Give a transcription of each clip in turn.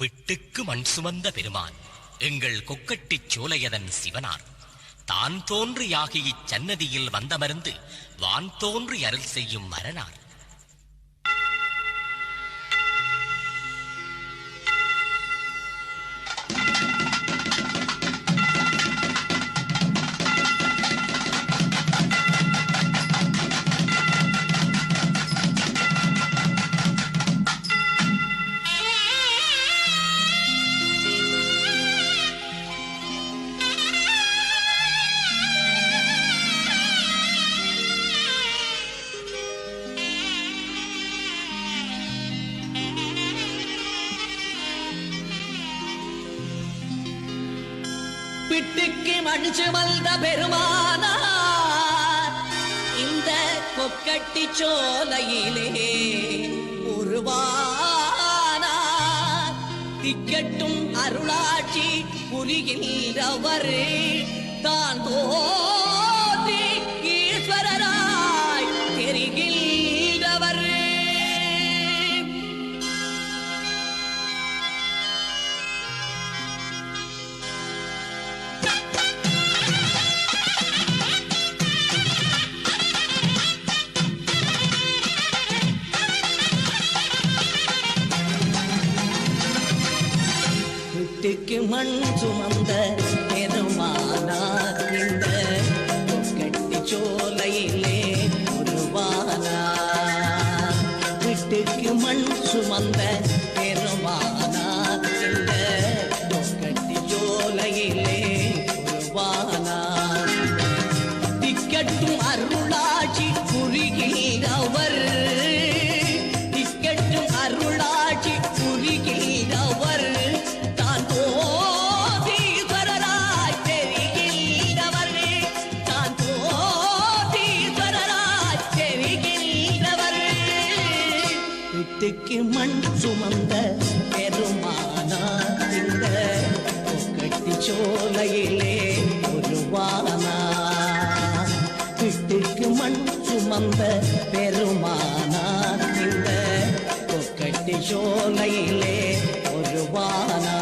பிட்டுக்கு மண் சுமந்த பெருமான் எங்கள் கொக்கட்டிச் சோலையதன் சிவனார். தான் தோன்றியாகி இச்சன்னதியில் வந்தமர்ந்து வான் தோன்றி அருள் செய்யும் மரனார் பிட்டுக்கு மஞ்சு வந்த பெருமானார் இந்த கொக்கட்டி சோலையிலே உருவானார். திக்கட்டும் அருளாட்சி புரிகின்றவரே தான் தோ மண் சுமந்த பெருமானார் இந்த கட்டி சோலையிலே உருவானார் வீட்டுக்கு மண் சுமந்த பெருமானார் இந்த கட்டி சோலையிலே உருவானார் திக்கட்டும் சுமந்த பெருமானார் இந்த கட்டி சோலையிலே உருவானா? வீட்டுக்கு மண் சுமந்த பெருமானார் இந்த கொக்கட்டி சோலையிலே உருவானா?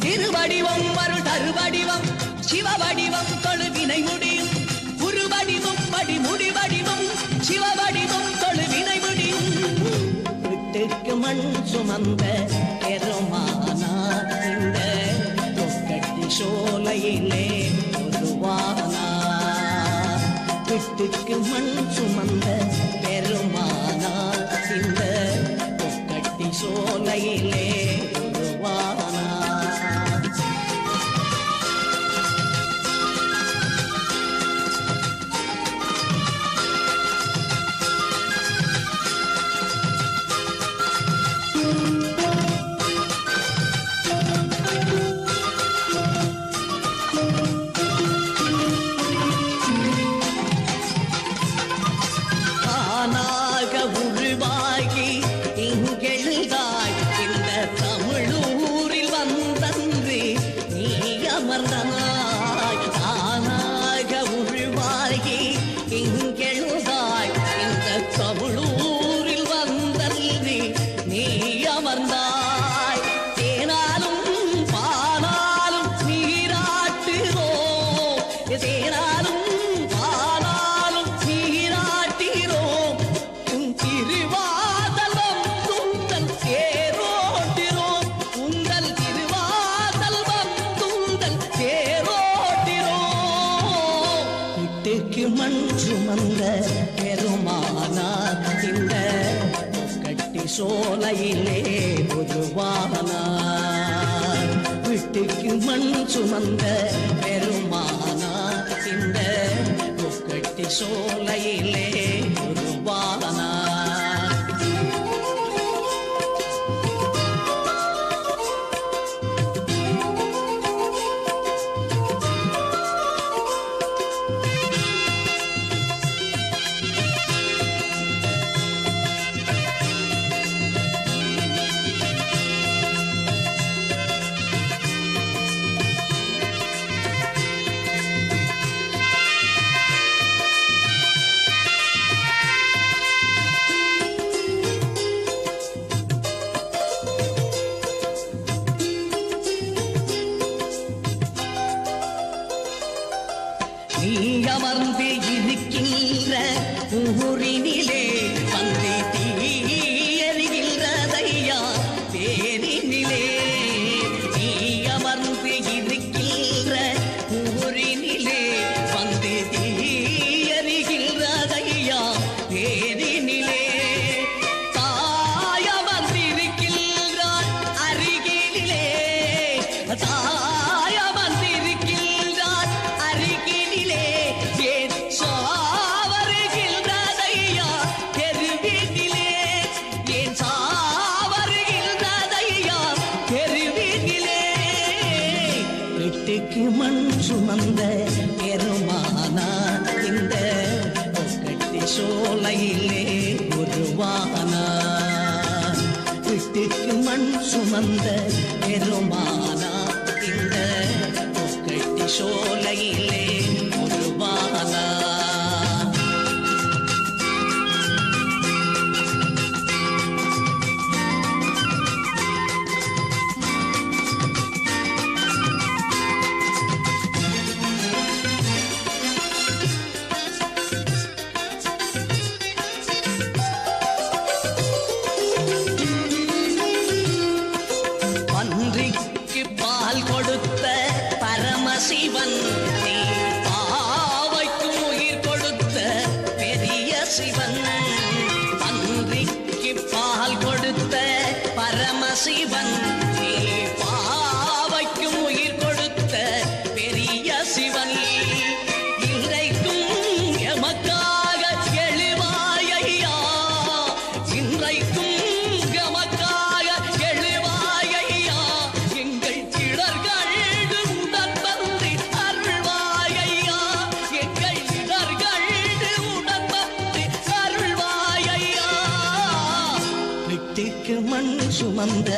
திருவடிவம் வருள் தருவடிவம் சிவவடிவம் தொழுவினை முடியும். குருவடிவம் படி சிவ சிவவடிவம் தொழுவினை முடியும். வீட்டுக்கு மண் சுமந்த பெருமானார் இந்த தொக்கட்டி சோலையிலே பொதுவானா வீட்டுக்கு மண் சுமந்த பெருமானா இந்த தொக்கட்டி சோலையிலே இட்டுக்கு மண் சுமந்த பெருமானார் இந்த கட்டி சோலையிலே பொதுவானார் வீட்டுக்கு மண் சுமந்த பெருமானார் இந்த கட்டி சோலையிலே உருவானார் உரினிலே சந்தி சுமந்த பெருமானா இந்த பொக்கட்டி சோலையிலே உருவானா. விட்டுக்கு மண் சுமந்த பெருமானா இந்த பொக்கட்டி சோலையிலே आशीवन வந்த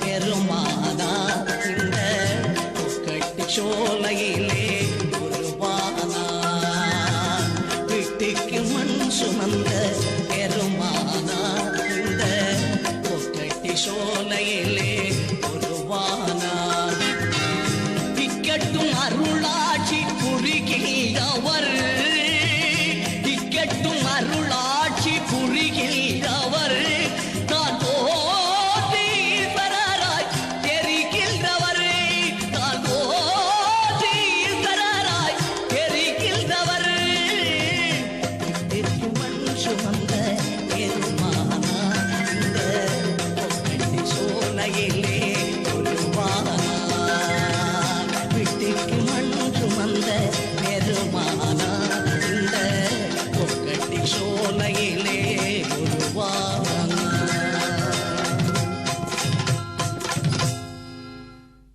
பெருமாதா இந்த கட்டி சோலையிலே உருவானா விட்டிக்கு மண் சுமந்த பெருமானா இந்த கட்டி சோலையிலே